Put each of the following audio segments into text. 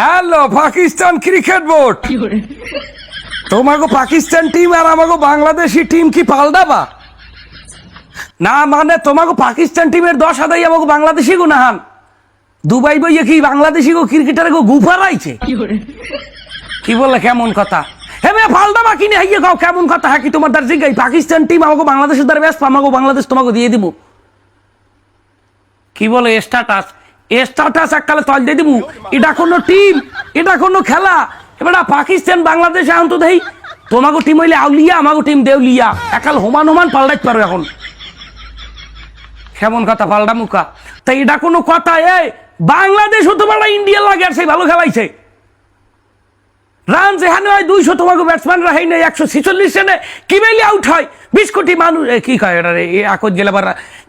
Hello Pakistan cricket board. তোমাকে Pakistan team আর আমাকে Bangladeshi team কি পাল্টাবা? না মানে তোমাকে পাকিস্তান টিমের দশ হাজাই আমাকে বাংলাদেশি গো নাহান দুবাই বইয়ে কি বাংলাদেশি গো ক্রিকেটারে গো গুফার আইছে কি বলে কেমন কথা? হে মেয়ে পাল্টাবা কিনে হাইয়ে গাও কেমন কথা? হ্যাঁ কি তোমার দ্বার জিগাই পাকিস্তান টিম আমাকে বাংলাদেশের দ্বারা ব্যস্ত আমাকে বাংলাদেশ তোমাকে দিয়ে দিব। কি বলে স্ট্যাটাস স্ট্যাটাস এককালে তল দিয়ে দিব এটা কোনো টিম এটা কোনো খেলা। এবার পাকিস্তান, বাংলাদেশে আন্ত দেই তোমাকে টিম হইলে আউলিয়া আমাকে টিম দেউলিয়া একাল হোমান হোমান পাল্টাইতে পারো এখন। কেমন কথা, পাল্টা মুখা। তাই এটা কোনো কথা এ বাংলাদেশ হতে পারে ইন্ডিয়া লাগে আর সেই ভালো খেলাইছে। রান যেখানে হয়, দুইশো তোমাকে ব্যাটসম্যানরা হয় না একশো ছেচল্লিশ রানে। কি মেলে আউট হয়? বিশ কোটি মানুষ কি কয় এটা রে? এ আকত গেলে বার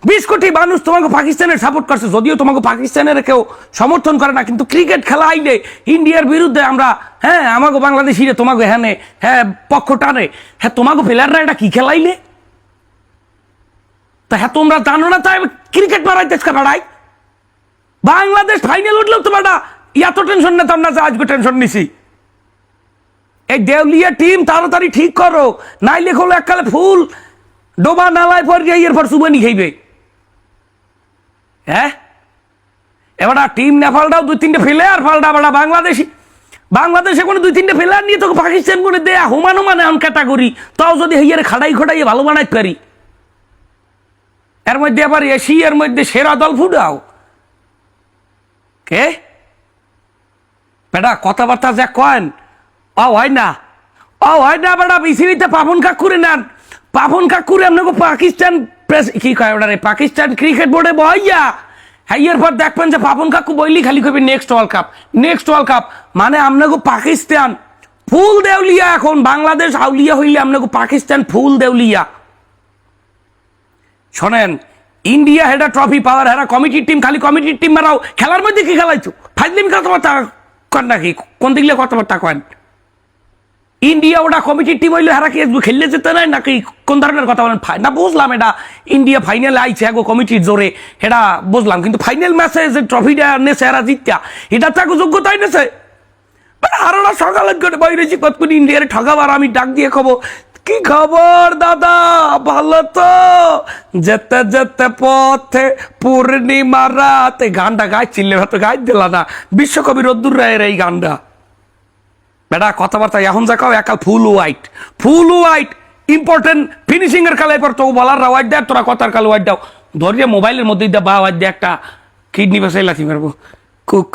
বিশ কোটি মানুষ তোমাকে পাকিস্তানের সাপোর্ট করছে। যদিও তোমাকে পাকিস্তানের কেউ সমর্থন করে না, কিন্তু ক্রিকেট খেলা আইলে ইন্ডিয়ার বিরুদ্ধে আমরা হ্যাঁ আমাকে বাংলাদেশিরে তোমাকে হ্যানে হ্যাঁ পক্ষ টানে। হ্যাঁ তোমাকে প্লেয়াররা এটা কি খেলাইলে তা হ্যাঁ তোমরা জানো না তাই ক্রিকেট মারাইতেছ কাটাড়াই বাংলাদেশ ফাইনাল উঠলেও তোমার এত টেনশন নিতাম না যে আজকে টেনশন নিছি। এই দেউলিয়া টিম তাড়াতাড়ি ঠিক করো, নাইলে হলো এককালে ফুল ডোবা নালায় পর গিয়ে এরপর সুবানি খাইবে। হ্যাঁ? এবার টিম নেপালটাও দুই তিনটে ফেলে আর ফালটা বেড়া বাংলাদেশি। বাংলাদেশে কোনো দুই তিনটে ফেলার নিয়ে তোকে পাকিস্তান করে দেয়া হুমান হুমান এমন ক্যাটাগরি তাও যদি হেয়ারে খাড়াই খোটাই ভালো বানাইতে পারি। এর মধ্যে আবার এশিয়ার মধ্যে সেরা দল ফুটাও। কে? বেটা, কথাবার্তা যা কয়েন ও হয় না ও হয় না বেটা বিসিবিতে পাপন কাকুরে নেন। পাপন কাকুরে আপনাকে পাকিস্তান প্রেস কি কয় ওটা রে পাকিস্তান ক্রিকেট বোর্ডে বইয়া হ্যাঁ এরপর দেখবেন যে পাপন কাকু বইলি খালি কবি next world cup next world cup মানে আপনাকে পাকিস্তান ফুল দেউলিয়া এখন, বাংলাদেশ আউলিয়া হইলে আপনাকে পাকিস্তান ফুল দেউলিয়া। শোনেন, ইন্ডিয়া হেডা ট্রফি পাওয়ার, হেরা কমিটির টিম খালি কমিটির টিম মারাও, খেলার মধ্যে কি খেলাইছো? ফাইজলিম কথাবার্তা কন নাকি কোন দিকলে কথাবার্তা কন ইন্ডিয়া ওটা কমিটির টিম হইলে হারা কি খেললে যেতে নাই নাকি কোন ধরনের কথা বলেন? না, বুঝলাম এটা ইন্ডিয়া ফাইনালে আইছে এগো কমিটির জোরে এটা বুঝলাম, কিন্তু ফাইনাল ম্যাচে যে ট্রফিটা নেছে এরা জিত্যা এটা তো যোগ্যতাই নেছে আরও না সকালে করে বাইরেছি কতক্ষণ ইন্ডিয়ার ঠগাবার আমি ডাক দিয়ে খবর। কি খবর, দাদা? ভালো তো? যেতে যেতে পথে পূর্ণিমা রাত গানটা গাইছিলে হয়তো গাই দিল না। বিশ্বকবি রদ্দুর রায়ের এই গানটা। বেটা, কথাবার্তা, এখন যা একা full white full white important finishing এর কালে পর তো বলার হোয়াইট দেয় তোরা কথার কালে হোয়াইট দাও। ধরিয়ে মোবাইলের মধ্যে দা বা হোয়াইট দিয়ে একটা কিডনি বেসাই লাথি মারবো কুক